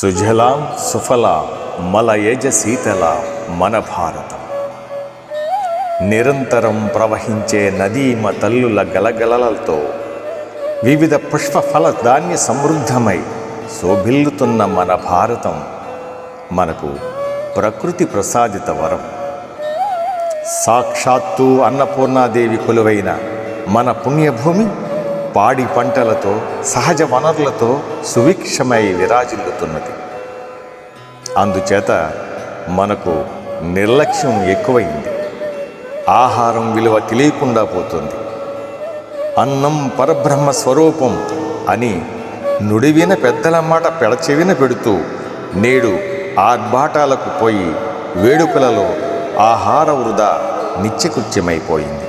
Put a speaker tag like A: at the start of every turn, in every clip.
A: సుజలాం సుఫలాం మలయజ శీతల మన భారతం. నిరంతరం ప్రవహించే నదీమ తల్లుల గలగలలతో వివిధ పుష్ప ఫల ధాన్య సమృద్ధమై శోభిల్లుతున్న మన భారతం మనకు ప్రకృతి ప్రసాదిత వరం. సాక్షాత్తు అన్నపూర్ణాదేవి కొలువైన మన పుణ్యభూమి పాడి పంటలతో సహజ వనరులతో సువిక్షమై విరాజిల్లుతున్నది. అందుచేత మనకు నిర్లక్ష్యం ఎక్కువైంది. ఆహారం విలువ తెలియకుండా పోతుంది. అన్నం పరబ్రహ్మ స్వరూపం అని నుడివిన పెద్దల మాట పెడచెవిన పెడుతూ నేడు ఆర్భాటాలకు పోయి వేడుకలలో ఆహార వృధా నిత్యకృత్యమైపోయింది.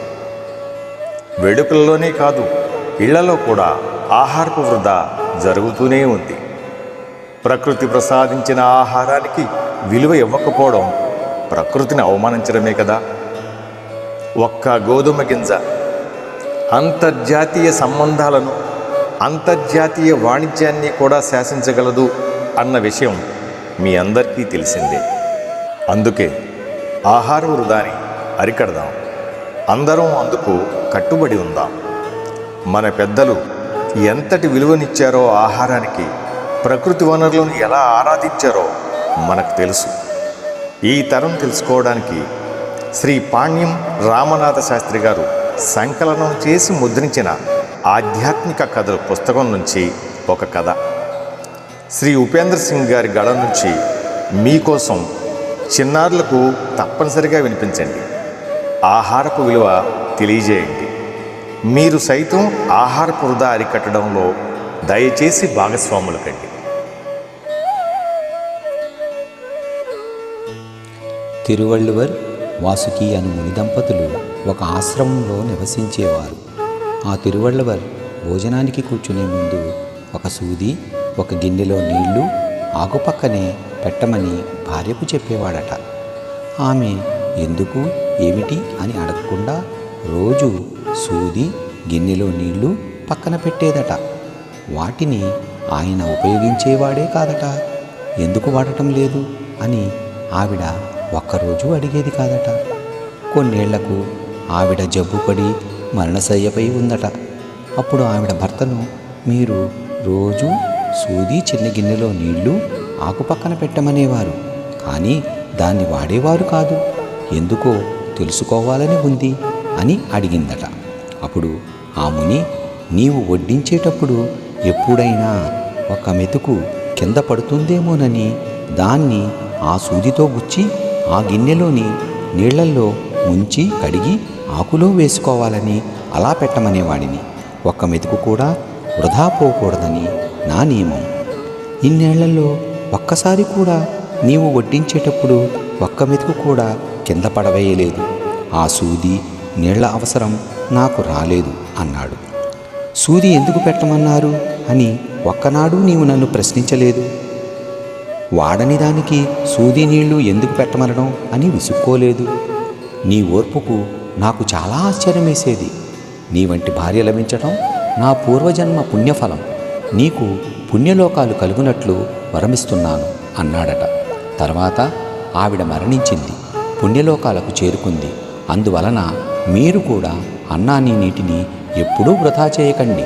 A: వేడుకలలోనే కాదు ఇళ్ళలో కూడా ఆహారపు వృధా జరుగుతూనే ఉంది. ప్రకృతి ప్రసాదించిన ఆహారానికి విలువ ఇవ్వకపోవడం ప్రకృతిని అవమానించడమే కదా. ఒక్క గోధుమ గింజ అంతర్జాతీయ సంబంధాలను అంతర్జాతీయ వాణిజ్యాన్ని కూడా శాసించగలదు అన్న విషయం మీ అందరికీ తెలిసిందే. అందుకే ఆహార వృధాని అరికడదాం. అందరం అందుకు కట్టుబడి ఉందాం. మన పెద్దలు ఎంతటి విలువనిచ్చారో ఆహారానికి ప్రకృతి వనరులను ఎలా ఆరాధించారో మనకు తెలుసు. ఈ తరం తెలుసుకోవడానికి శ్రీ పాణ్యం రామనాథ శాస్త్రి గారు సంకలనం చేసి ముద్రించిన ఆధ్యాత్మిక కథల పుస్తకం నుంచి ఒక కథ. శ్రీ ఉపేంద్ర సింగ్ గారి గళ నుంచి మీకోసం చిన్నారులకు తప్పనిసరిగా వినిపించండి. ఆహారపు విలువ తెలియజేయండి. మీరు సైతం ఆహార వృధా అరికట్టడంలో దయచేసి భాగస్వాములు కండి
B: తిరువళ్ళువర్ వాసుకి అను ముని దంపతులు ఒక ఆశ్రమంలో నివసించేవారు. ఆ తిరువళ్ళవర్ భోజనానికి కూర్చునే ముందు ఒక సూది ఒక గిన్నెలో నీళ్ళు ఆకుపక్కనే పెట్టమని భార్యకు చెప్పేవాడట. ఆమె ఎందుకు? ఏమిటి? అని అడగకుండా రోజు సూది గిన్నెలో నీళ్ళు పక్కన పెట్టేదట. వాటిని ఆయన ఉపయోగించేవాడే కాదట. ఎందుకు వాడటం లేదు? అని ఆవిడ ఒక్కరోజు అడిగేది కాదట. కొన్నేళ్ళకు ఆవిడ జబ్బుపడి మరణశయ్యపై ఉందట. అప్పుడు ఆవిడ భర్తను మీరు రోజు సూది చిన్న గిన్నెలో నీళ్ళు ఆకుపక్కన పెట్టమనేవారు. కానీ దాన్ని వాడేవారు కాదు. ఎందుకో తెలుసుకోవాలని ఉంది. అని అడిగిందట. అప్పుడు ఆ ముని నీవు వడ్డించేటప్పుడు ఎప్పుడైనా ఒక మెతుకు కింద పడుతుందేమోనని దాన్ని ఆ సూదితో గుచ్చి ఆ గిన్నెలోని నీళ్ళల్లో ముంచి కడిగి ఆకులో వేసుకోవాలని అలా పెట్టమనేవాడిని. ఒక్క మెతుకు కూడా వృధా పోకూడదని నా నియమం. ఇన్నేళ్ళలో ఒక్కసారి కూడా నీవు వడ్డించేటప్పుడు ఒక్క మెతుకు కూడా కింద పడవేయలేదు. ఆ సూది నీళ్ళ అవసరం నాకు రాలేదు అన్నాడు. సూది ఎందుకు పెట్టమన్నారు? అని ఒక్కనాడు నీవు నన్ను ప్రశ్నించలేదు. వాడని దానికి సూది నీళ్ళు ఎందుకు పెట్టమనడం అని విసుక్కోలేదు. నీ ఓర్పుకు నాకు చాలా ఆశ్చర్యం వేసేది నీ వంటి భార్య లభించడం నా పూర్వజన్మ పుణ్యఫలం. నీకు పుణ్యలోకాలు కలుగునట్లు వరమిస్తున్నాను అన్నాడట. తర్వాత ఆవిడ మరణించింది. పుణ్యలోకాలకు చేరుకుంది. అందువలన మీరు కూడా అన్నాన్ని నీటిని ఎప్పుడూ వృధా చేయకండి.